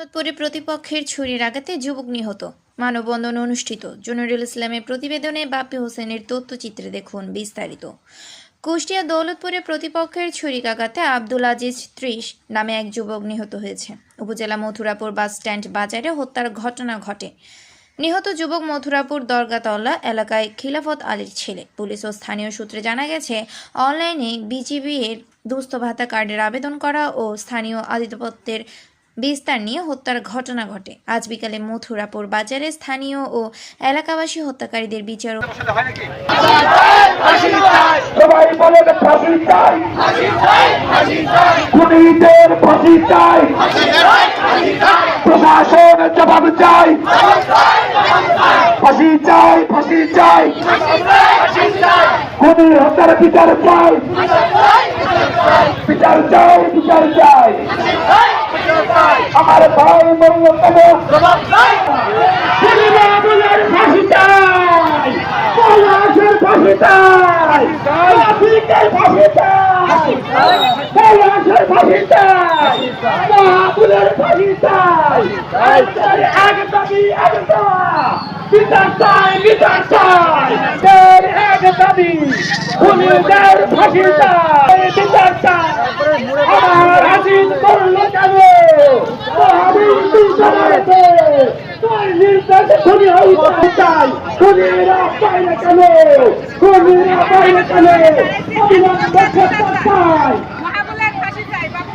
দৌলতপুরে প্রতিপক্ষের ছুরির আঘাতে যুবক নিহত। মানববন্ধন অনুষ্ঠিত। জুনুরুল ইসলামের প্রতিবেদনে বাপি হোসেনের তথ্যচিত্রে দেখুন বিস্তারিত। কুষ্টিয়া দৌলতপুরে প্রতিপক্ষের ছুরিকাঘাতে আব্দুল আজিজ ত্রিশ নামে এক যুবক নিহত হয়েছে। উপজেলা মথুরাপুর বাস স্ট্যান্ড বাজারে হত্যার ঘটনা ঘটে। নিহত যুবক মথুরাপুর দরগাতলা এলাকায় খিলাফত আলীর ছেলে। পুলিশ ও স্থানীয় সূত্রে জানা গেছে, অনলাইনে বিজিবি এর দুস্থ ভাতা কার্ডের আবেদন করা ও স্থানীয় আধিপত্যের বিস্তার নিয়ে হত্যার ঘটনা ঘটে। আজ বিকালে মথুরাপুর বাজারে স্থানীয় ও এলাকাবাসী হত্যাকারীদের বিচার ও সবাই বলে ফাঁসি চাই। খুনিদের ফাঁসি চাই। প্রশাসন জবাব চাই। ফাঁসি চাই ফাঁসি চাই। খুনি হত্যার বিচার চাই। বিচার চাই বিচার চাই। আমার ভাই খুনিরা বলেন ফাঁসি চাই পলাশের ফাঁসি চাই ট্রাফিকের ফাঁসি দাবি দাবি বিচার চাই আমার হাসিন করল কেন মহাবীর বিচারাতে তাই নির্দেশে খুনি হইতে চাই খুনিরা কেন? খুনিরা বাইরে কেন? চাই মাহবুবের ফাঁসি চাই, বাবু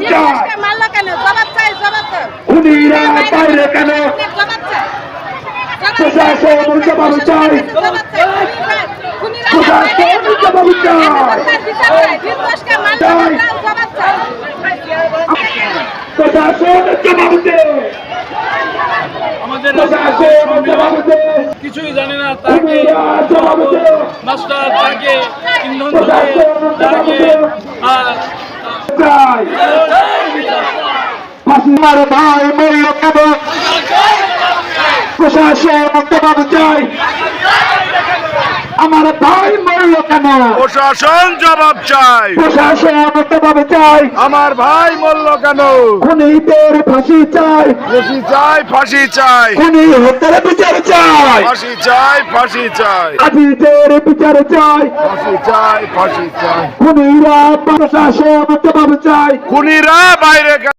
চাই। চাই। দেশকে মারলো কেন? জবাব চাই, জবাব দাও। খুনিরা বাইরে কেন জবাব চাই। জবাব প্রশাসন জবাব চাই জবাব চাই। খুনিরা- খুনিরা প্রশাসন জবাব চাই হত্যার বিচার চাই। নির্দোষকে মারলো চাই। কেন? জবাব চাই। প্রশাসন জবাব দে আমাদের প্রশাসন জবাব দে কিছুই জানে না তাকে খুনিরা জবাব দে মাস্টার তাকে ইন্ধন দিয়ে, তাকে ফাঁসিমার ভাই মরল কেবল প্রশাসন আমার ভাই কেন? প্রশাসন জবাব চাই। প্রশাসন জবাব চাই। আমার ভাই মরল কেন? খুনিদের ফাঁসি চাই। ফাঁসি চাই ফাঁসি চাই। খুনি হত্যার বিচার চাই। ফাঁসি চাই ফাঁসি চাই। আজিদের বিচার চাই। ফাঁসি চাই ফাঁসি চাই। খুনিরা প্রশাসন জবাব চাই। খুনিরা বাইরে